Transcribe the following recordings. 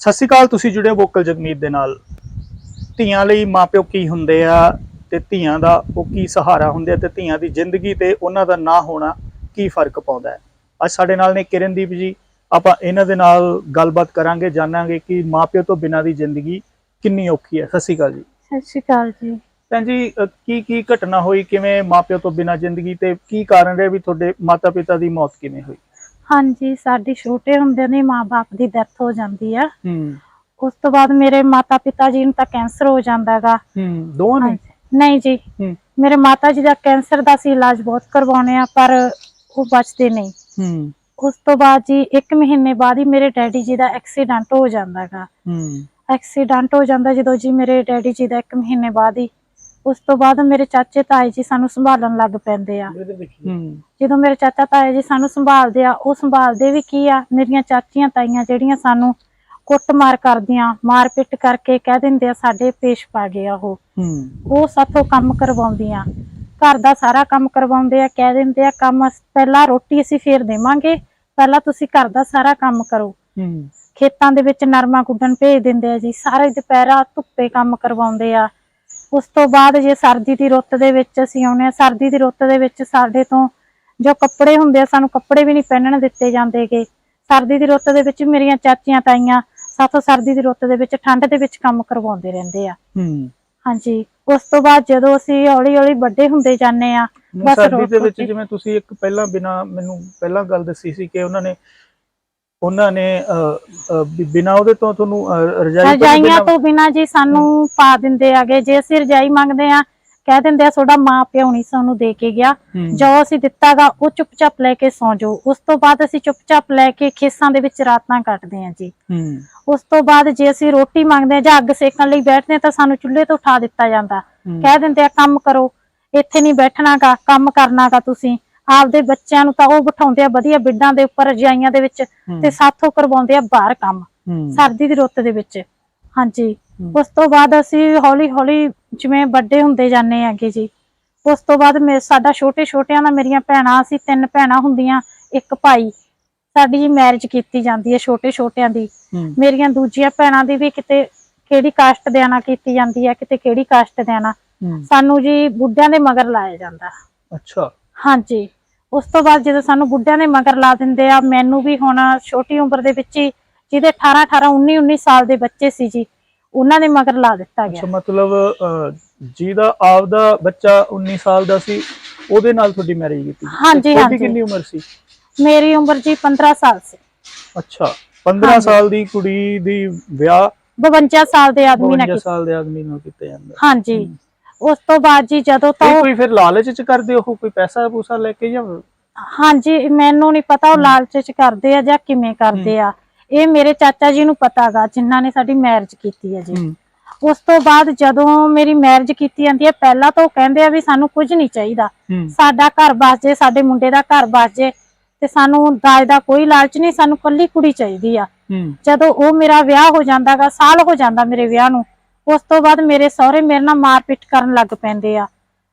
ਸਤਿ ਸ਼੍ਰੀ ਅਕਾਲ ਤੁਸੀਂ ਜੁੜੇ ਹੋ ਵੋਕਲ ਜਗਮੀਤ ਦੇ ਨਾਲ। ਧੀਆਂ ਲਈ ਮਾਪਿਓ ਕੀ ਹੁੰਦੇ ਆ ਤੇ ਧੀਆਂ ਦਾ ਉਹ ਕੀ ਸਹਾਰਾ ਹੁੰਦੇ ਆ ਤੇ ਧੀਆਂ ਦੀ ਜ਼ਿੰਦਗੀ ਤੇ ਉਹਨਾਂ ਦਾ ਨਾ ਹੋਣਾ ਕੀ ਫ਼ਰਕ ਪਾਉਂਦਾ ਹੈ? ਅੱਜ ਸਾਡੇ ਨਾਲ ਨੇ ਕਿਰਨਦੀਪ ਜੀ। ਆਪਾਂ ਇਹਨਾਂ ਦੇ ਨਾਲ ਗੱਲਬਾਤ ਕਰਾਂਗੇ ਜਾਣਾਂਗੇ ਕਿ ਮਾਪਿਓ ਤੋਂ ਬਿਨਾਂ ਦੀ ਜ਼ਿੰਦਗੀ ਕਿੰਨੀ ਔਖੀ ਹੈ। ਸਤਿ ਸ਼੍ਰੀ ਅਕਾਲ ਜੀ। ਸਤਿ ਸ਼੍ਰੀ ਅਕਾਲ ਜੀ। ਭੈਣ ਜੀ ਅ, ਕੀ ਕੀ ਘਟਨਾ ਹੋਈ? ਕਿਵੇਂ ਮਾਪਿਓ ਤੋਂ ਬਿਨਾਂ ਜ਼ਿੰਦਗੀ ਤੇ ਕੀ ਕਾਰਨ ਰਿਹਾ ਵੀ ਤੁਹਾਡੇ ਮਾਤਾ ਪਿਤਾ ਦੀ ਮੌਤ ਕਿਵੇਂ ਹੋਈ? ਹਾਂਜੀ ਸਾਡੀ ਛੋਟੇ ਹੁੰਦਿਆਂ ਦੀ ਮਾਂ-ਬਾਪ ਦੀ ਡੈਥ ਹੋ ਜਾਂਦੀ ਆ। ਹੂੰ। ਉਸ ਤੋਂ ਬਾਅਦ ਮੇਰੇ ਮਾਤਾ-ਪਿਤਾ ਜੀ ਨੂੰ ਤਾਂ ਕੈਂਸਰ ਹੋ ਜਾਂਦਾਗਾ ਹੂੰ ਦੋਵਾਂ ਨੇ? ਨਹੀਂ ਜੀ। ਮੇਰੇ ਮਾਤਾ ਜੀ ਦਾ ਕੈਂਸਰ ਦਾ ਸੀ ਇਲਾਜ ਬਹੁਤ ਕਰਵਾਉਣੇ ਆ ਪਰ ਉਹ ਬਚਦੇ ਨਹੀਂ। ਹੂੰ। ਉਸ ਤੋਂ ਬਾਅਦ ਜੀ 1 ਮਹੀਨੇ ਬਾਅਦ ਹੀ ਮੇਰੇ ਡੈਡੀ ਜੀ ਦਾ ਐਕਸੀਡੈਂਟ ਹੋ ਜਾਂਦਾਗਾ ਹੂੰ। ਐਕਸੀਡੈਂਟ ਹੋ ਜਾਂਦਾ ਜਦੋਂ ਜੀ ਮੇਰੇ ਡੈਡੀ ਜੀ ਦਾ 1 ਮਹੀਨੇ ਬਾਅਦ ਹੀ ਉਸ ਤੋਂ ਬਾਅਦ ਮੇਰੇ ਚਾਚੇ ਤਾਏ ਜੀ ਸਾਨੂੰ ਸੰਭਾਲਣ ਲੱਗ ਪੈਂਦੇ ਆ। ਜਦੋਂ ਮੇਰੇ ਚਾਚਾ ਤਾਏ ਜੀ ਸਾਨੂੰ ਸੰਭਾਲਦੇ ਆ ਉਹ ਸੰਭਾਲਦੇ ਵੀ ਕੀ ਆ? ਮੇਰੀਆਂ ਚਾਚੀਆਂ ਤਾਈਆਂ ਜਿਹੜੀਆਂ ਸਾਨੂੰ ਕੁੱਟਮਾਰ ਕਰਦੀਆਂ ਮਾਰ ਪਿੱਟ ਕਰਕੇ ਕਹਿ ਦਿੰਦੇ ਆ ਸਾਡੇ ਪੇਸ਼ ਪਾ ਗਏ ਆ ਉਹ ਉਹ ਸਾਥੋਂ ਕੰਮ ਕਰਵਾਉਂਦੀਆਂ। ਘਰ ਦਾ ਸਾਰਾ ਕੰਮ ਕਰਵਾਉਂਦੇ ਆ ਕਹਿ ਦਿੰਦੇ ਆ ਕੰਮ ਪਹਿਲਾਂ ਰੋਟੀ ਅਸੀਂ ਫੇਰ ਦੇਵਾਂਗੇ ਪਹਿਲਾਂ ਤੁਸੀਂ ਘਰ ਦਾ ਸਾਰਾ ਕੰਮ ਕਰੋ। ਹੂੰ। ਖੇਤਾਂ ਦੇ ਵਿੱਚ ਨਰਮਾ ਗੁੱਡਣ ਭੇਜ ਦਿੰਦੇ ਆ ਜੀ ਸਾਰੇ ਦੁਪਹਿਰਾ ਧੁੱਪੇ ਕੰਮ ਕਰਵਾਉਂਦੇ ਆ। ਉਸ ਤੋਂ ਬਾਅਦ ਜੇ ਸਰਦੀ ਦੀ ਰੁੱਤ ਦੇ ਵਿੱਚ ਅਸੀਂ ਆਉਂਦੇ ਆ ਸਰਦੀ ਦੀ ਰੁੱਤ ਦੇ ਵਿੱਚ ਸਾਡੇ ਤੋਂ ਜੋ ਕੱਪੜੇ ਹੁੰਦੇ ਆ ਸਾਨੂੰ ਕੱਪੜੇ ਵੀ ਨਹੀਂ ਪਹਿਨਣ ਦਿੱਤੇ ਜਾਂਦੇਗੇ। ਸਰਦੀ ਦੀ ਰੁੱਤ ਦੇ ਵਿੱਚ ਮੇਰੀਆਂ ਚਾਚੀਆਂ ਤਾਈਆਂ ਸਾਥੋਂ ਸਰਦੀ ਦੀ ਰੁੱਤ ਦੇ ਵਿੱਚ ਠੰਡ ਦੇ ਵਿੱਚ ਕੰਮ ਕਰਵਾਉਂਦੇ ਰਹਿੰਦੇ ਆ। ਹੂੰ। ਹਾਂਜੀ ਉਸ ਤੋਂ ਬਾਅਦ ਜਦੋਂ ਅਸੀਂ ਹੌਲੀ ਹੌਲੀ ਵੱਡੇ ਹੁੰਦੇ ਜਾਂਦੇ ਆ ਬਸ ਸਰਦੀ ਦੇ ਵਿੱਚ ਜਿਵੇਂ ਤੁਸੀਂ ਇੱਕ ਪਹਿਲਾਂ ਬਿਨਾ ਮੈਨੂੰ ਪਹਿਲਾਂ ਗੱਲ ਦੱਸੀ ਸੀ ਕਿ ਉਹਨਾਂ ਨੇ ਉਹਨਾਂ ਨੇ ਬਿਨਾਂ ਉਹਦੇ ਤੋਂ ਤੁਹਾਨੂੰ ਰਜਾਈ ਰਜਾਈਆਂ ਤੋਂ ਬਿਨਾ ਜੀ ਸਾਨੂੰ ਪਾ ਦਿੰਦੇ ਆਗੇ ਜੇ ਅਸੀਂ ਰਜਾਈ ਮੰਗਦੇ ਆ ਕਹਿ ਦਿੰਦੇ ਆ ਤੁਹਾਡਾ ਮਾਂ ਪਿਓ ਨਹੀਂ ਸਾਨੂੰ ਦੇ ਕੇ ਗਿਆ। ਜੋ ਅਸੀਂ ਦਿੱਤਾਗਾ ਉਹ ਚੁੱਪਚਾਪ ਲੈ ਕੇ ਸੌਂ ਜਾਓ। ਉਸ ਤੋਂ ਬਾਅਦ ਅਸੀਂ ਚੁੱਪਚਾਪ ਲੈ ਕੇ ਖੇਸਾਂ ਦੇ ਵਿੱਚ ਰਾਤਾਂ ਕੱਟਦੇ ਆ ਜੀ। ਉਸ ਤੋਂ ਬਾਅਦ ਜੇ ਅਸੀਂ ਰੋਟੀ ਮੰਗਦੇ ਆ ਜਾਂ ਅੱਗ ਸੇਕਣ ਲਈ ਬੈਠਦੇ ਆ ਤਾਂ ਸਾਨੂੰ ਚੁੱਲ੍ਹੇ ਤੋਂ ਉਠਾ ਦਿੱਤਾ ਜਾਂਦਾ। ਕਹਿ ਦਿੰਦੇ ਆ ਕੰਮ ਕਰੋ। ਇੱਥੇ ਨਹੀਂ ਬੈਠਣਾਗਾ ਕੰਮ ਕਰਨਾਗਾ ਤੁਸੀਂ। ਆਪਦੇ ਬੱਚਿਆਂ ਨੂੰ ਤਾਂ ਉਹ ਬਿਠਾਉਂਦੇ ਆ ਵਧੀਆ ਬਿੱਡਾਂ ਦੇ ਉੱਪਰ ਰਜਾਈਆਂ ਦੇ ਵਿੱਚ ਤੇ ਸਾਥੋਂ ਕਰਵਾਉਂਦੇ ਆ ਬਾਹਰ ਕੰਮ ਸਰਦੀ ਦੀ ਰੁੱਤ ਦੇ ਵਿੱਚ। ਹਾਂਜੀ। ਉਸ ਤੋਂ ਬਾਅਦ ਅਸੀਂ ਹੌਲੀ ਹੌਲੀ ਜਿਵੇਂ ਵੱਡੇ ਹੁੰਦੇ ਜਾਂਦੇ ਆਂਗੇ ਜੀ ਉਸ ਤੋਂ ਬਾਅਦ ਮੇ ਸਾਡਾ ਛੋਟੇ ਛੋਟਿਆਂ ਦਾ ਮੇਰੀਆਂ ਭੈਣਾਂ ਅਸੀਂ ਤਿੰਨ ਭੈਣਾਂ ਹੁੰਦੀਆਂ ਇੱਕ ਭਾਈ। ਸਾਡੀ ਜੀ ਮੈਰਿਜ ਕੀਤੀ ਜਾਂਦੀ ਹੈ ਛੋਟੇ ਛੋਟਿਆਂ ਦੀ ਮੇਰੀਆਂ ਦੂਜੀਆਂ ਭੈਣਾਂ ਦੀ ਵੀ ਕਿਤੇ ਕਿਹੜੀ ਕਾਸਟ ਦੇ ਨਾਲ ਕੀਤੀ ਜਾਂਦੀ ਹੈ ਕਿਤੇ ਕਿਹੜੀ ਕਾਸਟ ਦੇ ਨਾਲ ਹੂੰ, ਸਾਨੂੰ ਜੀ ਬੁੱਢਿਆਂ ਦੇ ਮਗਰ ਲਾਇਆ ਜਾਂਦਾ। ਅੱਛਾ। ਹਾਂਜੀ। ਉਸ ਤੋਂ ਬਾਅਦ ਜਦੋਂ ਸਾਨੂੰ ਬੁੱਢਿਆਂ ਦੇ ਮਗਰ ਲਾ ਦਿੰਦੇ ਆ ਮੈਨੂੰ ਵੀ ਹੁਣ ਛੋਟੀ ਉਮਰ ਦੇ ਵਿੱਚ ਹੀ ਜਿਹਦੇ 18 18 19 19 ਸਾਲ ਦੇ ਬੱਚੇ ਸੀ ਜੀ ਉਹਨਾਂ ਦੇ ਮਗਰ ਲਾ ਦਿੱਤਾ ਅੱਛਾ ਗਿਆ ਮਤਲਬ ਅਹ, ਜਿਹਦਾ ਆਪਦਾ ਬੱਚਾ 19 ਸਾਲ ਦਾ ਸੀ ਉਹਦੇ ਨਾਲ ਤੁਹਾਡੀ ਮੈਰਿਜ ਕੀਤੀ? ਹਾਂਜੀ, ਹਾਂਜੀ। ਕਿੰਨੀ ਉਮਰ ਸੀ? ਮੇਰੀ ਉਮਰ ਜੀ 15 ਸਾਲ ਸੀ। ਅੱਛਾ 15 ਹਾਂਜੀ। ਸਾਲ ਦੀ ਕੁੜੀ ਦੀ ਵਿਆਹ 52 ਸਾਲ ਦੇ ਆਦਮੀ ਨਾਲ 52 ਕੀਤਾ। ਸਾਲ ਦੇ ਆਦਮੀ ਨਾਲ ਕੀਤਾ ਜਾਂਦਾ। ਹਾਂਜੀ। ਉਸ ਤੋਂ ਬਾਅਦ ਜੀ ਜਦੋਂ ਤੋਂ ਇਹ ਕੋਈ ਫਿਰ ਲਾਲਚ ਚ ਕਰਦੇ ਹੋ ਕੋਈ ਪੈਸਾ ਪੂਸਾ ਲੈ ਕੇ ਜਾਂ ਹਾਂਜੀ ਮੈਨੂੰ ਨਹੀਂ ਪਤਾ ਉਹ ਲਾਲਚ ਚ ਕਰਦੇ ਆ ਜਾਂ ਕਿਵੇਂ ਕਰਦੇ ਆ। ਇਹ ਮੇਰੇ ਚਾਚਾ ਜੀ ਨੂੰ ਪਤਾਗਾ ਜਿਨ੍ਹਾਂ ਨੇ ਸਾਡੀ ਮੈਰਿਜ ਕੀਤੀ ਹੈ ਜੀ। ਉਸ ਤੋਂ ਬਾਅਦ ਜਦੋਂ ਮੇਰੀ ਮੈਰਿਜ ਕੀਤੀ ਜਾਂਦੀ ਹੈ ਪਹਿਲਾਂ ਤਾਂ ਉਹ ਕਹਿੰਦੇ ਆ ਵੀ ਸਾਨੂੰ ਕੁਝ ਨਹੀਂ ਚਾਹੀਦਾ। ਸਾਡਾ ਘਰ ਬਸ ਜੇ ਸਾਡੇ ਮੁੰਡੇ ਦਾ ਘਰ ਬਸ ਜੇ ਤੇ ਸਾਨੂੰ ਦਾਜ ਦਾ ਕੋਈ ਲਾਲਚ ਨਹੀਂ ਸਾਨੂੰ ਕੱਲੀ ਕੁੜੀ ਚਾਹੀਦੀ ਆ। ਹੂੰ, ਜਦੋਂ ਉਹ ਮੇਰਾ ਵਿਆਹ ਹੋ ਜਾਂਦਾਗਾ ਸਾਲ ਹੋ ਜਾਂਦਾ ਮੇਰੇ ਵਿਆਹ ਨੂੰ ਉਸ ਤੋਂ ਬਾਅਦ ਮੇਰੇ ਸਹੁਰੇ ਮੇਰੇ ਨਾਲ ਮਾਰਪੀਟ ਕਰਨ ਲੱਗ ਪੈਂਦੇ ਆ।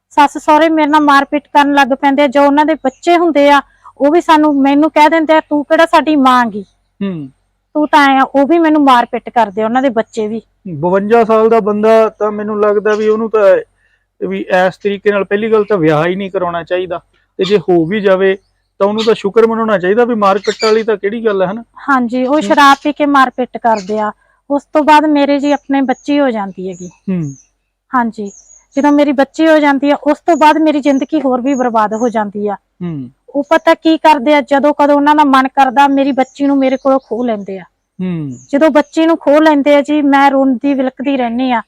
ਸੱਸ ਸਹੁਰੇ ਮੇਰੇ ਨਾਲ ਮਾਰਪੀਟ ਕਰਨ ਲੱਗ ਪੈਂਦੇ ਆ। ਜੋ ਉਹਨਾਂ ਦੇ ਬੱਚੇ ਹੁੰਦੇ ਆ ਉਹ ਵੀ ਸਾਨੂੰ ਮੈਨੂੰ ਕਹਿ ਦਿੰਦੇ ਆ ਤੂੰ ਕਿਹੜਾ ਸਾਡੀ ਮਾਂ ਗੀ? ਹੂੰ। ਤੂੰ ਤਾਂ ਆਇਆ ਉਹ ਵੀ ਮੈਨੂੰ ਮਾਰਪੀਟ ਕਰਦੇ ਆ ਉਹਨਾਂ ਦੇ ਬੱਚੇ ਵੀ। 52 ਸਾਲ ਦਾ ਬੰਦਾ ਤਾਂ ਮੈਨੂੰ ਲੱਗਦਾ ਵੀ ਉਹਨੂੰ ਤਾਂ ਵੀ ਇਸ ਤਰੀਕੇ ਨਾਲ ਪਹਿਲੀ ਗੱਲ ਤਾਂ ਵਿਆਹ ਹੀ ਨਹੀਂ ਕਰਾਉਣਾ ਚਾਹੀਦਾ। ਤੇ ਜੇ ਹੋ ਵੀ ਜਾਵੇ ਤਾਂ ਉਹਨੂੰ ਤਾਂ ਸ਼ੁਕਰ ਮਨਾਉਣਾ ਚਾਹੀਦਾ ਵੀ ਮਾਰਕੀਟ ਵਾਲੀ ਤਾਂ ਕਿਹੜੀ ਗੱਲ ਹੈ ਹਨਾ? ਹਾਂਜੀ ਉਹ ਸ਼ਰਾਬ ਪੀ ਕੇ ਮਾਰਪੀਟ ਕਰਦੇ ਆ। ਉਸ ਤੋਂ ਬਾਅਦ ਮੇਰੇ ਜੀ ਆਪਣੇ ਬੱਚੀ ਹੋ ਜਾਂਦੀ ਹੈਗੀ। ਹੂੰ। ਹਾਂਜੀ। ਜਦੋਂ ਮੇਰੀ ਬੱਚੀ ਹੋ ਜਾਂਦੀ ਆ ਉਸ ਤੋਂ ਬਾਅਦ ਮੇਰੀ ਜ਼ਿੰਦਗੀ ਹੋਰ ਵੀ ਬਰਬਾਦ ਹੋ ਜਾਂਦੀ ਆ। ਹੂੰ। ਉਹ ਪਤਾ ਕੀ ਕਰਦੇ ਆ ਜਦੋਂ ਕਦੋਂ ਉਹਨਾਂ ਦਾ ਮਨ ਕਰਦਾ ਮੇਰੀ ਬੱਚੀ ਨੂੰ ਮੇਰੇ ਕੋਲੋਂ ਖੋਹ ਲੈਂਦੇ ਆ। ਹੂੰ। ਜਦੋਂ ਬੱਚੀ ਨੂੰ ਖੋਹ ਲੈਂਦੇ ਆ ਜੀ ਮੈਂ ਰੋਂਦੀ ਵਿਲਕਦੀ ਰਹਿੰਦੀ ਆ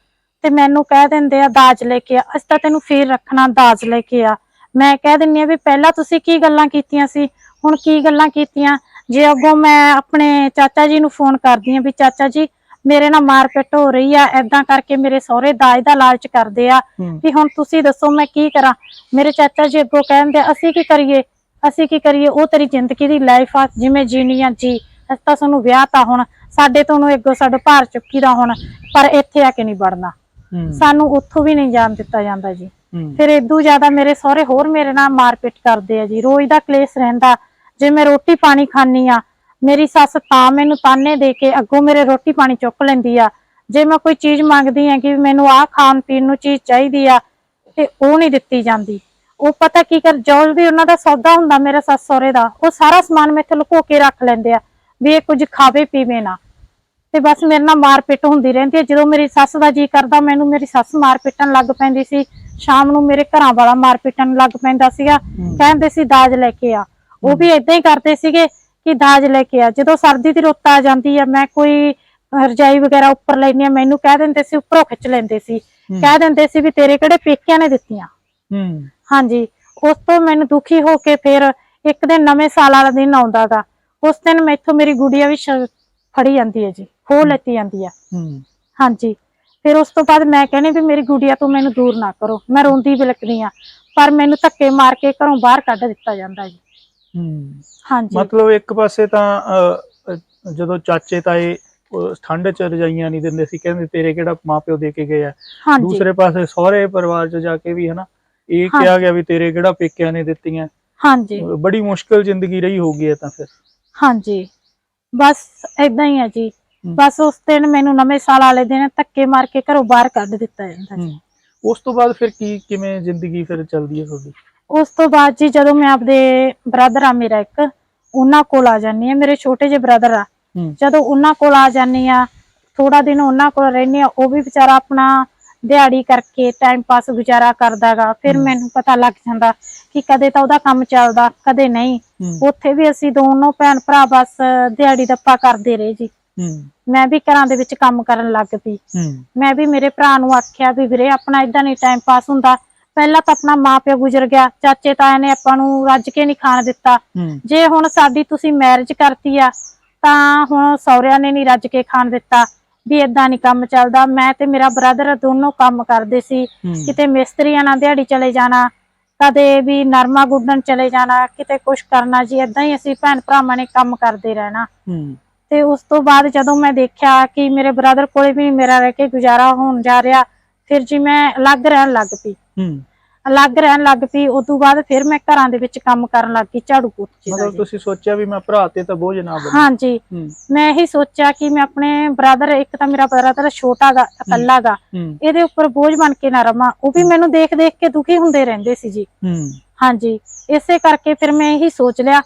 ਤੇ ਮੈਨੂੰ ਕਹਿ ਦਿੰਦੇ ਆ ਦਾਜ ਲੈ ਕੇ ਆ ਅਸੀਂ ਤਾਂ ਤੈਨੂੰ ਫੇਰ ਰੱਖਣਾ ਦਾਜ ਲੈ ਕੇ ਆ। ਮੈਂ ਕਹਿ ਦਿੰਨੀ ਆ ਵੀ ਪਹਿਲਾਂ ਤੁਸੀਂ ਕੀ ਗੱਲਾਂ ਕੀਤੀਆਂ ਸੀ? ਹੁਣ ਕੀ ਗੱਲਾਂ ਕੀਤੀਆਂ? ਜੇ ਅੱਗੋਂ ਮੈਂ ਆਪਣੇ ਚਾਚਾ ਜੀ ਨੂੰ ਫੋਨ ਕਰਦੀ ਆ ਵੀ ਚਾਚਾ ਜੀ ਮੇਰੇ ਨਾਲ ਮਾਰਪਿੱਟ ਹੋ ਰਹੀ ਆ ਐਦਾਂ ਕਰਕੇ ਮੇਰੇ ਸਹੁਰੇ ਦਾਜ ਦਾ ਲਾਲਚ ਕਰਦੇ ਆ ਵੀ ਹੁਣ ਤੁਸੀਂ ਦੱਸੋ ਮੈਂ ਕੀ ਕਰਾਂ? ਮੇਰੇ ਚਾਚਾ ਜੀ ਅੱਗੋਂ ਕਹਿੰਦੇ ਅਸੀਂ ਕੀ ਕਰੀਏ? ਅਸੀਂ ਕੀ ਕਰੀਏ? ਉਹ ਤੇਰੀ ਜ਼ਿੰਦਗੀ ਦੀ ਲਾਈਫ ਆ ਜਿਵੇਂ ਜੀਣੀ ਆ ਜੀ। ਅਸੀਂ ਤਾਂ ਤੁਹਾਨੂੰ ਵਿਆਹ ਤਾਂ ਹੁਣ। ਸਾਡੇ ਤੋਂ ਨੂੰ ਅੱਗੋਂ ਸਾਡੇ ਭਾਰ ਚੁੱਕੀ ਦਾ ਹੁਣ ਪਰ ਇੱਥੇ ਆ ਕੇ ਨਹੀਂ ਵੜਨਾ। ਹੂੰ। ਸਾਨੂੰ ਉੱਥੋਂ ਵੀ ਨਹੀਂ ਜਾਣ ਦਿੱਤਾ ਜਾਂਦਾ ਜੀ। ਫਿਰ ਇਦੋਂ ਜ਼ਿਆਦਾ ਮੇਰੇ ਸਹੁਰੇ ਹੋਰ ਮੇਰੇ ਨਾਲ ਮਾਰਪੀਟ ਕਰਦੇ ਆ ਜੀ। ਰੋਜ਼ ਦਾ ਕਲੇਸ਼ ਰਹਿੰਦਾ। ਜੇ ਮੈਂ ਰੋਟੀ ਪਾਣੀ ਖਾਣੀ ਆ ਮੇਰੀ ਸੱਸ ਤਾਂ ਮੈਨੂੰ ਤਾਨੇ ਦੇ ਕੇ ਅੱਗੋਂ ਮੇਰੇ ਰੋਟੀ ਪਾਣੀ ਚੁੱਕ ਲੈਂਦੀ ਆ। ਜੇ ਮੈਂ ਕੋਈ ਚੀਜ਼ ਮੰਗਦੀ ਆ ਕਿ ਮੈਨੂੰ ਆਹ ਖਾਣ ਪੀਣ ਨੂੰ ਚੀਜ਼ ਚਾਹੀਦੀ ਆ ਤੇ ਉਹ ਨਹੀਂ ਦਿੱਤੀ ਜਾਂਦੀ। ਉਹ ਪਤਾ ਕੀ ਕਰ ਜੋ ਵੀ ਉਹਨਾਂ ਦਾ ਸੌਦਾ ਹੁੰਦਾ ਮੇਰੇ ਸੱਸ ਸਹੁਰੇ ਦਾ ਉਹ ਸਾਰਾ ਸਮਾਨ ਮੈਥੇ ਲੁਕੋ ਕੇ ਰੱਖ ਲੈਂਦੇ ਆ ਵੀ ਇਹ ਕੁਝ ਖਾਵੇ ਪੀਵੇ ਨਾ। ਤੇ ਬਸ ਮੇਰੇ ਨਾਲ ਮਾਰ ਪਿੱਟ ਹੁੰਦੀ ਰਹਿੰਦੀ ਹੈ ਜਦੋਂ ਮੇਰੀ ਸੱਸ ਦਾ ਜੀ ਕਰਦਾ ਮੈਨੂੰ ਮੇਰੀ ਸੱਸ ਮਾਰ ਪਿੱਟਣ ਲੱਗ ਪੈਂਦੀ ਸੀ। ਸ਼ਾਮ ਨੂੰ ਮੇਰੇ ਘਰਾਂ ਵਾਲਾ ਮਾਰ ਪਿੱਟਣ ਲੱਗ ਪੈਂਦਾ ਸੀਗਾ। ਕਹਿੰਦੇ ਸੀ ਦਾਜ ਲੈ ਕੇ ਆ। ਉਹ ਵੀ ਇਦਾਂ ਹੀ ਕਰਦੇ ਸੀਗੇ ਕਿ ਦਾਜ ਲੈ ਕੇ ਆ। ਜਦੋਂ ਸਰਦੀ ਦੀ ਰੁੱਤ ਆ ਜਾਂਦੀ ਆ ਮੈਂ ਕੋਈ ਰਜਾਈ ਵਗੈਰਾ ਉੱਪਰ ਲੈਣੀ ਆ ਮੈਨੂੰ ਕਹਿ ਦਿੰਦੇ ਸੀ ਉੱਪਰੋਂ ਖਿੱਚ ਲੈਂਦੇ ਸੀ। ਕਹਿ ਦਿੰਦੇ ਸੀ ਵੀ ਤੇਰੇ ਕਿਹੜੇ ਪੇਕਿਆਂ ਨੇ ਦਿੱਤੀਆਂ। ਹੂੰ। ਹਾਂਜੀ। ਉਸ ਤੋਂ ਮੈਨੂੰ ਦੁਖੀ ਹੋ ਕੇ ਫਿਰ ਇੱਕ ਦਿਨ ਨਵੇਂ ਸਾਲ ਵਾਲਾ ਦਿਨ ਆਉਂਦਾਗਾ ਉਸ ਦਿਨ ਮੈਥੋਂ ਮੇਰੀ ਗੁੜੀਆ ਵੀ ਫੜੀ ਜਾਂਦੀ ਹੈ ਜੀ ਖੋਹ ਲੈਤੀ ਜਾਂਦੀ ਆ। ਹੂੰ। ਹਾਂਜੀ। ਫਿਰ ਉਸ ਤੋਂ ਬਾਅਦ ਮੈਂ ਕਹਿੰਦੀ ਵੀ ਮੇਰੀ ਗੁੜੀਆ ਤੋਂ ਮੈਨੂੰ ਦੂਰ ਨਾ ਕਰੋ। ਮੈਂ ਰੋਂਦੀ ਬਿਲਕਦੀ ਆ। ਪਰ ਮੈਨੂੰ ਧੱਕੇ ਮਾਰ ਕੇ ਘਰੋਂ ਬਾਹਰ ਕੱਢ ਦਿੱਤਾ ਜਾਂਦਾ ਜੀ। ਹਾਂਜੀ। ਮਤਲਬ ਇੱਕ ਪਾਸੇ ਤਾਂ ਜਦੋਂ ਚਾਚੇ ਤਾਏ ਠੰਡ ਚ ਰਜਾਈਆਂ ਨਹੀਂ ਦਿੰਦੇ ਸੀ ਕਹਿੰਦੇ ਤੇਰੇ ਕਿਹੜਾ ਮਾਪਿਓ ਦੇ ਕੇ ਗਏ ਆ? ਦੂਸਰੇ ਪਾਸੇ ਸਹੁਰੇ ਪਰਿਵਾਰ ਚ ਜਾ ਕੇ ਵੀ ਹਨਾ ਇਹ ਹਾਂ। ਕਿਹਾ ਗਿਆ ਵੀ ਤੇਰੇ ਕਿਹੜਾ ਪੇਕਿਆਂ ਨੇ ਦਿੱਤੀਆਂ। ਹਾਂਜੀ। ਬੜੀ ਮੁਸ਼ਕਲ ਜ਼ਿੰਦਗੀ ਰਹੀ ਹੋਗੀ ਇਹ ਤਾਂ ਫਿਰ। ਹਾਂਜੀ। ਬਸ ਏਦਾਂ ਹੀ ਆ ਜੀ। ਬਸ ਉਸ ਦਿਨ ਮੈਨੂੰ ਨਵੇਂ ਸਾਲ ਵਾਲੇ ਦਿਨ ਧੱਕੇ ਮਾਰ ਕੇ ਘਰੋਂ ਬਾਹਰ ਕੱਢ ਦਿੱਤਾ ਜਾਂਦਾ ਜੀ। ਹੂੰ। ਉਸ ਤੋਂ ਬਾਅਦ ਫਿਰ ਕੀ ਕਿਵੇਂ ਜ਼ਿੰਦਗੀ ਫਿਰ ਚੱਲਦੀ ਹੈ ਤੁਹਾਡੀ? ਉਸ ਤੋਂ ਬਾਅਦ ਜੀ ਜਦੋਂ ਮੈਂ ਆਪਦੇ ਬ੍ਰਦਰ ਆ ਮੇਰਾ ਇੱਕ ਉਹਨਾਂ ਕੋਲ ਆ ਜਾਂਦੀ ਆ ਮੇਰੇ ਛੋਟੇ ਜਿਹੇ ਬ੍ਰਦਰ ਆ। ਜਦੋਂ ਉਹਨਾਂ ਕੋਲ ਆ ਜਾਂਦੀ ਆ ਥੋੜਾ ਦਿਨ ਉਹਨਾਂ ਕੋਲ ਰਹਿੰਦੀ ਆ ਉਹ ਵੀ ਵਿਚਾਰਾ ਆਪਣਾ ਦਿਹਾੜੀ ਕਰਕੇ ਟਾਈਮ ਪਾਸ ਗੁਜ਼ਾਰਾ ਕਰਦਾਗਾ ਫਿਰ। ਮੈਨੂੰ ਪਤਾ ਲੱਗ ਜਾਂਦਾ ਕਿ ਕਦੇ ਤਾਂ ਉਹਦਾ ਕੰਮ ਚੱਲਦਾ ਕਦੇ ਨਹੀਂ। ਉੱਥੇ ਵੀ ਅਸੀਂ ਦੋਨੋਂ ਭੈਣ ਭਰਾ ਬਸ ਦਿਹਾੜੀ ਦੱਪਾ ਕਰਦੇ ਰਹੇ ਜੀ। ਮੈਂ ਵੀ ਘਰਾਂ ਦੇ ਵਿੱਚ ਕੰਮ ਕਰਨ ਲੱਗ ਪਈ। ਮੈਂ ਵੀ ਮੇਰੇ ਭਰਾ ਨੂੰ ਆਖਿਆ ਵੀ ਵੀਰੇ ਆਪਣਾ ਇਦਾਂ ਨਹੀਂ ਟਾਈਮ ਪਾਸ ਹੁੰਦਾ। ਪਹਿਲਾਂ ਤਾਂ ਆਪਣਾ ਮਾਪਿਓ ਗੁਜ਼ਰ ਗਿਆ ਚਾਚੇ ਤਾਇਆ ਨੇ ਆਪਾਂ ਨੂੰ ਰੱਜ ਕੇ ਨਹੀਂ ਖਾਣ ਦਿੱਤਾ। ਜੇ ਹੁਣ ਸਾਡੀ ਤੁਸੀਂ ਮੈਰਿਜ ਕਰਤੀ ਆ ਤਾਂ ਹੁਣ ਸਹੁਰਿਆਂ ਨੇ ਨਹੀਂ ਰੱਜ ਕੇ ਖਾਣ ਦਿੱਤਾ। ਵੀ ਇਦਾਂ ਨਹੀਂ ਕੰਮ ਚੱਲਦਾ। ਮੈਂ ਤੇ ਮੇਰਾ ਬ੍ਰਦਰ ਦੋਨੋਂ ਕੰਮ ਕਰਦੇ ਸੀ। ਕਿਤੇ ਮਿਸਤਰੀਆਂ ਨਾਲ ਦਿਹਾੜੀ ਚਲੇ ਜਾਣਾ ਕਦੇ ਵੀ ਨਰਮਾ ਗੁੱਡਣ ਚਲੇ ਜਾਣਾ ਕਿਤੇ ਕੁਝ ਕਰਨਾ ਜੀ ਇਦਾਂ ਹੀ ਅਸੀਂ ਭੈਣ ਭਰਾਵਾਂ ਨੇ ਕੰਮ ਕਰਦੇ ਰਹਿਣਾ। ਤੇ ਉਸ ਤੋਂ ਬਾਅਦ ਜਦੋਂ ਮੈਂ ਦੇਖਿਆ ਕਿ ਮੇਰੇ ਬ੍ਰਦਰ ਕੋਲੇ ਵੀ ਮੇਰਾ ਰਹਿ ਕੇ ਗੁਜ਼ਾਰਾ ਹੋਣ ਜਾ ਰਿਹਾ ਫਿਰ ਜੀ ਮੈਂ ਅਲੱਗ ਰਹਿਣ ਲੱਗ ਪਈ। ਹੂੰ। ਅਲੱਗ ਰਹਿਣ ਲੱਗ ਪਈ ਉਸ ਤੋਂ ਬਾਅਦ ਫਿਰ ਮੈਂ ਘਰਾਂ ਦੇ ਵਿੱਚ ਕੰਮ ਕਰਨ ਲੱਗ ਗਈ ਝਾੜੂ ਪੋਚੇ ਦਾ ਮਤਲਬ ਜੀ। ਤੁਸੀਂ ਸੋਚਿਆ ਵੀ ਮੈਂ ਭਰਾ ਤੇ ਤਾਂ ਬੋਝ ਨਾ ਬਣਾ ਹਾਂਜੀ। ਹੂੰ। ਮੈਂ ਇਹੀ ਸੋਚਿਆ ਕਿ ਮੈਂ ਆਪਣੇ ਬ੍ਰਦਰ ਇੱਕ ਤਾਂ ਮੇਰਾ ਬ੍ਰਦਰ ਛੋਟਾ ਗਾ ਇਕੱਲਾ ਗਾ ਹੂੰ। ਇਹਦੇ ਉੱਪਰ ਬੋਝ ਬਣ ਕੇ ਨਾ ਰਵਾਂ। ਉਹ ਵੀ ਮੈਨੂੰ ਦੇਖ ਦੇਖ ਕੇ ਦੁਖੀ ਹੁੰਦੇ ਰਹਿੰਦੇ ਸੀ ਜੀ। ਹੂੰ। ਹਾਂਜੀ। ਇਸੇ ਕਰਕੇ ਫਿਰ ਮੈਂ ਇਹੀ ਸੋਚ ਲਿਆ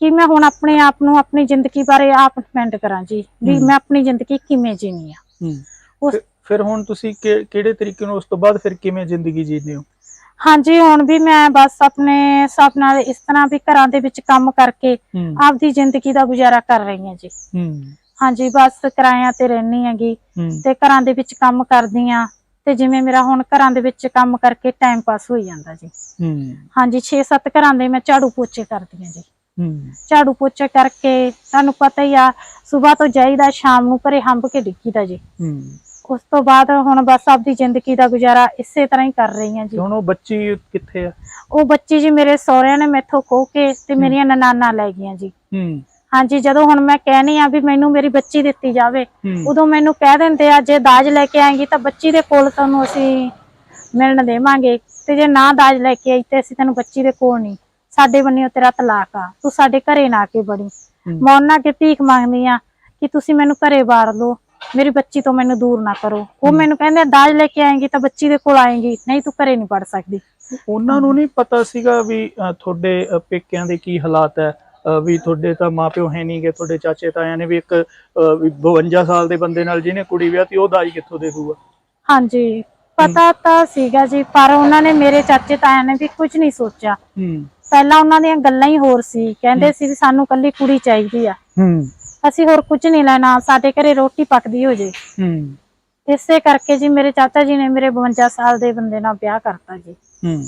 ਕਿ ਮੈਂ ਹੁਣ ਆਪਣੇ ਆਪ ਨੂੰ ਆਪਣੀ ਜ਼ਿੰਦਗੀ ਬਾਰੇ ਆਪ ਡਿਪੈਂਡ ਕਰਾਂ ਜੀ ਵੀ ਹਮ। ਮੈਂ ਆਪਣੀ ਜ਼ਿੰਦਗੀ ਕਿਵੇਂ ਜੀਣੀ ਆ। ਹੂੰ। ਉਸ- ਫਿਰ ਹੁਣ ਤੁਸੀਂ ਕਿ- ਕਿਹੜੇ ਤਰੀਕੇ ਨਾਲ ਉਸ ਤੋਂ ਬਾਅਦ ਫਿਰ ਕਿਵੇਂ ਜ਼ਿੰਦਗੀ ਜੀਂਦੇ ਹੋ? ਹਾਂਜੀ ਹੁਣ ਵੀ ਮੈਂ ਬਸ ਆਪਣੇ ਹਿਸਾਬ ਨਾਲ ਇਸ ਤਰ੍ਹਾਂ ਵੀ ਘਰਾਂ ਦੇ ਵਿੱਚ ਕੰਮ ਕਰਕੇ ਹੂੰ। ਆਪਦੀ ਜ਼ਿੰਦਗੀ ਦਾ ਗੁਜ਼ਾਰਾ ਕਰ ਰਹੀ ਹਾਂ ਜੀ। ਹੂੰ। ਹਾਂਜੀ ਬਸ ਕਿਰਾਇਆਂ ਤੇ ਰਹਿਣੀ ਹੈਗੀ ਹੂੰ। ਤੇ ਘਰਾਂ ਦੇ ਵਿੱਚ ਕੰਮ ਕਰਦੀ ਆ ਤੇ ਜਿਵੇਂ ਮੇਰਾ ਹੁਣ ਘਰਾਂ ਦੇ ਵਿੱਚ ਕੰਮ ਕਰਕੇ ਟਾਈਮ ਪਾਸ ਹੋਈ ਜਾਂਦਾ ਜੀ। ਹੂੰ। ਹਾਂਜੀ 6-7 ਘਰਾਂ ਦੇ ਮੈਂ ਝਾੜੂ ਪੋਚੇ ਕਰਦੀ ਆ ਜੀ। ਹੂੰ। ਝਾੜੂ ਪੋਚੇ ਕਰਕੇ ਤੁਹਾਨੂੰ ਪਤਾ ਹੀ ਆ ਸਵੇਰ ਤੋਂ ਜਾਈਦਾ ਸ਼ਾਮ ਨੂੰ ਘਰੇ ਹੰਬ ਕੇ ਡਿੱਗੀਦਾ ਜੀ। ਹੂੰ। ਉਸ ਤੋਂ ਬਾਅਦ ਹੁਣ ਬਸ ਆਪਦੀ ਜ਼ਿੰਦਗੀ ਦਾ ਗੁਜ਼ਾਰਾ ਇਸੇ ਤਰ੍ਹਾਂ ਹੀ ਕਰ ਰਹੀ ਹਾਂ ਜੀ। ਹੁਣ ਉਹ ਬੱਚੀ ਕਿੱਥੇ ਆ? ਉਹ ਬੱਚੀ ਜੀ ਮੇਰੇ ਸਹੁਰਿਆਂ ਨੇ ਮੈਥੋਂ ਖੋ ਕੇ ਤੇ ਮੇਰੀਆਂ ਨਨਾਨਾ ਲੈ ਗਈਆਂ ਜੀ। ਹੂੰ। ਹਾਂਜੀ ਜਦੋਂ ਹੁਣ ਮੈਂ ਕਹਿਣੀ ਆ ਵੀ ਮੈਨੂੰ ਮੇਰੀ ਬੱਚੀ ਦਿੱਤੀ ਜਾਵੇ ਉਦੋਂ ਮੈਨੂੰ ਕਹਿ ਦਿੰਦੇ ਆ ਜੇ ਦਾਜ ਲੈ ਕੇ ਆਏਗੀ ਤਾਂ ਬੱਚੀ ਦੇ ਕੋਲ ਤੁਹਾਨੂੰ ਅਸੀਂ ਮਿਲਣ ਦੇਵਾਂਗੇ। ਤੇ ਜੇ ਨਾ ਦਾਜ ਲੈ ਕੇ ਆਈ ਤੇ ਅਸੀਂ ਤੈਨੂੰ ਬੱਚੀ ਦੇ ਕੋਲ ਨਹੀਂ। ਸਾਡੇ ਬੰਨਿਓ ਤੇਰਾ ਤਲਾਕ ਆ। ਤੂੰ ਸਾਡੇ ਘਰੇ ਨਾ ਆ ਕੇ ਬੜੀ। ਮੈਂ ਉਹਨਾਂ ਕੇ ਭੀਖ ਮੰਗਦੀ ਆ ਕਿ ਤੁਸੀਂ ਮੈਨੂੰ ਘਰੇ ਬਾੜ ਲਓ। ਮੇਰੀ ਬੱਚੀ ਤੋਂ ਮੈਨੂੰ ਦੂਰ ਨਾ ਕਰੋ। ਉਹ ਮੈਨੂੰ ਕਹਿੰਦੇ ਦਾਜ ਲੈ ਕੇ ਆਏਗੀ ਤਾਂ ਬੱਚੀ ਦੇ ਕੋਲ ਆਏਗੀ ਨਹੀਂ ਤੂੰ ਘਰੇ ਨਹੀਂ ਪੜ ਸਕਦੀ। ਉਹਨਾਂ ਨੂੰ ਨਹੀਂ ਪਤਾ ਸੀਗਾ ਵੀ ਤੁਹਾਡੇ ਪੇਕਿਆਂ ਦੇ ਕੀ ਹਾਲਾਤ ਹੈ। ਵੀ ਤੁਹਾਡੇ ਤਾਂ ਮਾਪਿਓ ਹੈ ਨਹੀਂਗੇ ਤੁਹਾਡੇ ਚਾਚੇ ਤਾਇਆਂ ਨੇ ਵੀ ਇੱਕ ਅ, ਵੀ 52 ਸਾਲ ਦੇ ਬੰਦੇ ਨਾਲ ਜਿਹਨੇ ਕੁੜੀ ਵਿਆਹਤੀ ਉਹ ਦਾਜ ਕਿੱਥੋਂ ਦੇ ਦੂਗਾ? ਹਾਂਜੀ ਪਤਾ ਤਾਂ ਸੀਗਾ ਜੀ ਪਰ ਉਹਨਾਂ ਨੇ ਮੇਰੇ ਚਾਚੇ ਤਾਇਆਂ ਨੇ ਵੀ ਕੁਝ ਨਹੀਂ ਸੋਚਿਆ। ਪਹਿਲਾਂ ਉਹਨਾਂ ਦੀਆਂ ਗੱਲਾਂ ਹੀ ਹੋਰ ਸੀ ਕਹਿੰਦੇ ਸੀ ਵੀ ਸਾਨੂੰ ਕੱਲੀ ਕੁੜੀ ਚਾਹੀਦੀ ਆ। ਹੂੰ ਅਸੀਂ ਹੋਰ ਕੁਝ ਨਹੀਂ ਲੈਣਾ ਸਾਡੇ ਘਰੇ ਰੋਟੀ ਪੱਕਦੀ ਹੋ ਜੇ। ਹੂੰ। ਇਸੇ ਕਰਕੇ ਜੀ ਮੇਰੇ ਚਾਚਾ ਜੀ ਨੇ ਮੇਰੇ 52 ਸਾਲ ਦੇ ਬੰਦੇ ਨਾਲ ਵਿਆਹ ਕਰਤਾ ਜੀ। ਹੂੰ।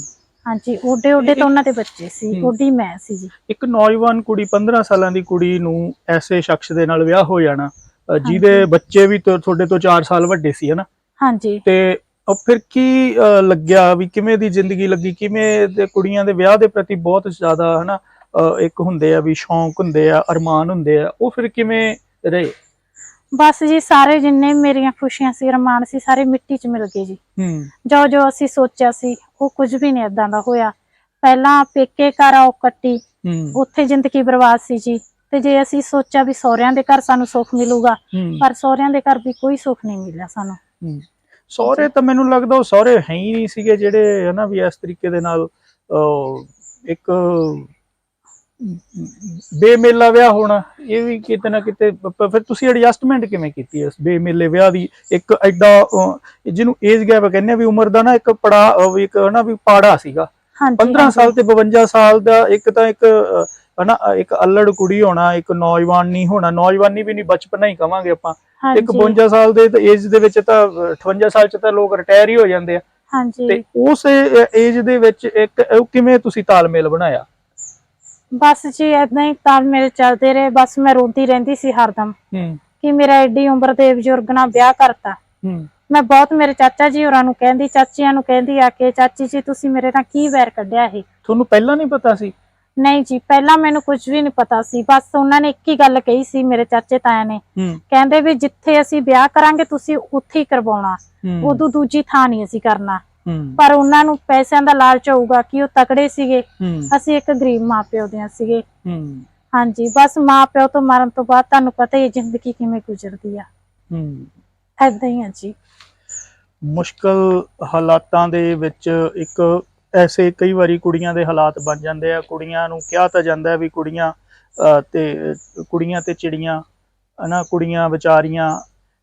ਹਾਂਜੀ ਓਡੇ ਓਡੇ ਤਾਂ ਉਹਨਾਂ ਦੇ ਬੱਚੇ ਸੀ। ਓਡੀ ਮੈਂ ਸੀ ਜੀ। ਇੱਕ ਨੌਜਵਾਨ ਕੁੜੀ 15 ਸਾਲਾਂ ਦੀ ਕੁੜੀ ਨੂੰ ਐਸੇ ਸ਼ਖਸ ਦੇ ਨਾਲ ਵਿਆਹ ਹੋ ਜਾਣਾ ਜਿਹਦੇ ਬੱਚੇ ਵੀ ਤੁਹਾਡੇ ਤੋਂ 4 ਸਾਲ ਵੱਡੇ ਸੀ ਹਨਾ? ਹਾਂਜੀ। ਤੇ ਉਹ ਫਿਰ ਕੀ ਲੱਗਿਆ ਵੀ ਕਿਵੇਂ ਦੀ ਜ਼ਿੰਦਗੀ ਲੱਗੀ? ਕਿਵੇਂ ਕੁੜੀਆਂ ਦੇ ਵਿਆਹ ਦੇ ਪ੍ਰਤੀ ਬਹੁਤ ਜ਼ਿਆਦਾ ਹਨਾ ਇੱਕ ਹੁੰਦੇ ਆ ਵੀ ਸ਼ੌਂਕ ਹੁੰਦੇ ਆ ਅਰਮਾਨ ਹੁੰਦੇ ਆ ਉਹ ਫਿਰ ਕਿਵੇਂ ਰਹੇ? ਬਸ ਜੀ ਸਾਰੇ ਜਿੰਨੇ ਮੇਰੀਆਂ ਖੁਸ਼ੀਆਂ ਸੀ ਰਮਾਨ ਸੀ ਸਾਰੇ ਮਿੱਟੀ 'ਚ ਮਿਲ ਗਏ ਜੀ। ਹੂੰ। ਜੋ ਜੋ ਅਸੀਂ ਸੋਚਿਆ ਸੀ ਉਹ ਕੁਝ ਵੀ ਨਹੀਂ ਏਦਾਂ ਦਾ ਹੋਇਆ। ਪਹਿਲਾਂ ਪੇਕੇ ਘਰ ਆਓ ਕੱਟੀ ਉੱਥੇ ਜ਼ਿੰਦਗੀ ਬਰਬਾਦ ਸੀ ਜੀ। ਤੇ ਜੇ ਅਸੀਂ ਸੋਚਿਆ ਵੀ ਸਹੁਰਿਆਂ ਦੇ ਘਰ ਸਾਨੂੰ ਸੁੱਖ ਮਿਲੂਗਾ ਪਰ ਸਹੁਰਿਆਂ ਦੇ ਘਰ ਵੀ ਕੋਈ ਸੁੱਖ ਨਹੀਂ ਮਿਲਿਆ ਸਾਨੂੰ। ਸਹੁਰੇ ਤਾਂ ਮੈਨੂੰ ਲੱਗਦਾ ਉਹ ਸਹੁਰੇ ਹੈ ਹੀ ਨਹੀਂ ਸੀਗੇ ਜਿਹੜੇ ਹਨਾ ਵੀ ਇਸ ਤਰੀਕੇ ਦੇ ਨਾਲ ਇੱਕ ਬੇਮੇਲਾ ਵਿਆਹ ਹੋਣਾ ਇਹ ਵੀ ਕਿਤੇ ਨਾ ਕਿਤੇ ਫਿਰ ਤੁਸੀਂ ਐਡਜਸਟਮੈਂਟ ਕਿਵੇਂ ਕੀਤੀ ਇਸ ਬੇਮੇਲੇ ਵਿਆਹ ਦੀ? ਇੱਕ ਐਡਾ ਜਿਹਨੂੰ ਏਜ ਗੈਪ ਕਹਿੰਦੇ ਆ ਵੀ ਉਮਰ ਦਾ ਨਾ ਇੱਕ ਪੜਾ ਇੱਕ ਹਨਾ ਵੀ ਪਾੜਾ ਸੀਗਾ। ਹਾਂਜੀ 15 ਹਾਂਜੀ। ਸਾਲ ਤੇ 52 ਸਾਲ ਦਾ ਇੱਕ ਤਾਂ ਇੱਕ ਹਨਾ ਇੱਕ ਅਲੜ ਕੁੜੀ ਹੋਣਾ ਇੱਕ ਨੌਜਵਾਨ ਨਹੀਂ ਹੋਣਾ ਨੌਜਵਾਨੀ ਵੀ ਨਹੀਂ ਬਚਪਨਾ ਹੀ ਕਵਾਂਗੇ ਆਪਾਂ। ਇੱਕ 52 ਸਾਲ ਦੇ ਏਜ ਦੇ ਵਿੱਚ ਤਾਂ ਅਹ, 58 ਸਾਲ ਚ ਤਾਂ ਲੋਕ ਰਿਟਾਇਰ ਹੀ ਹੋ ਜਾਂਦੇ ਆ। ਹਾਂਜੀ। ਤੇ ਉਸ ਏਜ ਦੇ ਵਿੱਚ ਇੱਕ ਕਿਵੇਂ ਤੁਸੀਂ ਤਾਲਮੇਲ ਬਣਾਇਆ? ਬਸ ਜੀ ਏਦਾਂ ਹੀ ਤਾਲਮੇਲ ਚੱਲਦੇ ਰਹੇ ਬਸ ਮੈਂ ਰੋਂਦੀ ਰਹਿੰਦੀ ਸੀ ਹਰਦਮ। ਹੂੰ। ਕਿ ਮੇਰਾ ਐਡੀ ਉਮਰ ਦੇ ਬਜ਼ੁਰਗ ਨਾਲ ਵਿਆਹ ਕਰਤਾ। ਹੂੰ। ਮੈਂ ਬਹੁਤ ਮੇਰੇ ਚਾਚਾ ਜੀ ਹੋਰਾਂ ਨੂੰ ਕਹਿੰਦੀ ਚਾਚੀਆਂ ਨੂੰ ਕਹਿੰਦੀ ਆ ਕੇ ਚਾਚੀ ਜੀ ਤੁਸੀਂ ਮੇਰੇ ਨਾਲ ਕੀ ਵੈਰ ਕੱਢਿਆ ਇਹ? ਤੁਹਾਨੂੰ ਪਹਿਲਾਂ ਨਹੀਂ ਪਤਾ ਸੀ? ਨਹੀਂ ਜੀ ਪਹਿਲਾਂ ਮੈਨੂੰ ਕੁਝ ਵੀ ਨਹੀਂ ਪਤਾ ਸੀ। ਬਸ ਉਹਨਾਂ ਨੇ ਇੱਕ ਹੀ ਗੱਲ ਕਹੀ ਸੀ ਮੇਰੇ ਚਾਚੇ ਤਾਇਆ ਨੇ। ਹੂੰ। ਕਹਿੰਦੇ ਵੀ ਜਿੱਥੇ ਅਸੀਂ ਵਿਆਹ ਕਰਾਂਗੇ ਤੁਸੀਂ ਉੱਥੇ ਹੀ ਕਰਵਾਉਣਾ। ਹੂੰ। ਉਦੋਂ ਦੂਜੀ ਥਾਂ ਨਹੀਂ ਅਸੀਂ ਕਰਨਾ। ਪਰ ਉਹਨਾਂ ਨੂੰ ਪੈਸਿਆਂ ਦਾ ਲਾਲਚ ਹੋਊਗਾ ਕਿ ਉਹ ਤਕੜੇ ਸੀਗੇ। ਅਸੀਂ ਇੱਕ ਗਰੀਬ ਮਾਪਿਓ ਦੇ ਸੀਗੇ। ਹਾਂਜੀ ਬਸ ਮਾਪਿਓ ਤੋਂ ਮਰਨ ਤੋਂ ਬਾਅਦ ਤੁਹਾਨੂੰ ਪਤਾ ਹੀ ਜ਼ਿੰਦਗੀ ਕਿਵੇਂ ਗੁਜ਼ਰਦੀ ਆ। ਹੂੰ। ਐਦਾਂ ਹੀ ਆ ਜੀ। ਮੁਸ਼ਕਲ ਹਾਲਾਤਾਂ ਦੇ ਵਿੱਚ ਇੱਕ ਐਸੇ ਕਈ ਵਾਰੀ ਕੁੜੀਆਂ ਦੇ ਹਾਲਾਤ ਬਣ ਜਾਂਦੇ ਆ। ਕੁੜੀਆਂ ਨੂੰ ਕਿਹਾ ਤਾਂ ਜਾਂਦਾ ਵੀ ਕੁੜੀਆਂ ਤੇ ਕੁੜੀਆਂ ਤੇ ਚਿੜੀਆਂ ਹਨਾ ਕੁੜੀਆਂ ਵਿਚਾਰੀਆਂ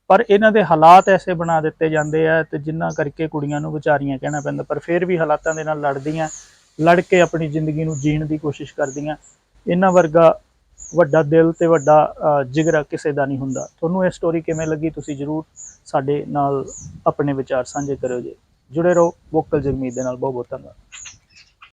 ਪਰ ਇਹਨਾਂ ਦੇ ਹਾਲਾਤ ਐਸੇ ਬਣਾ ਦਿੱਤੇ ਜਾਂਦੇ ਆ ਤੇ ਜਿੰਨਾ ਕਰਕੇ ਕੁੜੀਆਂ ਨੂੰ ਵਿਚਾਰੀਆਂ ਕਹਿਣਾ ਪੈਂਦਾ, ਪਰ ਫਿਰ ਵੀ ਹਾਲਾਤਾਂ ਦੇ ਨਾਲ ਲੜਦੀਆਂ, ਲੜ ਕੇ ਆਪਣੀ ਜ਼ਿੰਦਗੀ ਨੂੰ ਜੀਣ ਦੀ ਕੋਸ਼ਿਸ਼ ਕਰਦੀਆਂ। ਇਹਨਾਂ ਵਰਗਾ ਵੱਡਾ ਦਿਲ ਤੇ ਵੱਡਾ ਜਿਗਰਾ ਕਿਸੇ ਦਾ ਨਹੀਂ ਹੁੰਦਾ। ਤੁਹਾਨੂੰ ਇਹ ਸਟੋਰੀ ਕਿਵੇਂ ਲੱਗੀ ਤੁਸੀਂ ਜਰੂਰ ਸਾਡੇ ਨਾਲ ਆਪਣੇ ਵਿਚਾਰ ਸਾਂਝੇ ਕਰਿਓ ਜੀ। ਜੁੜੇ ਰਹੋ ਵੋਕਲ ਜਗਮੀਤ ਦੇ ਨਾਲ। ਬਹੁਤ ਬਹੁਤ ਧੰਨਵਾਦ।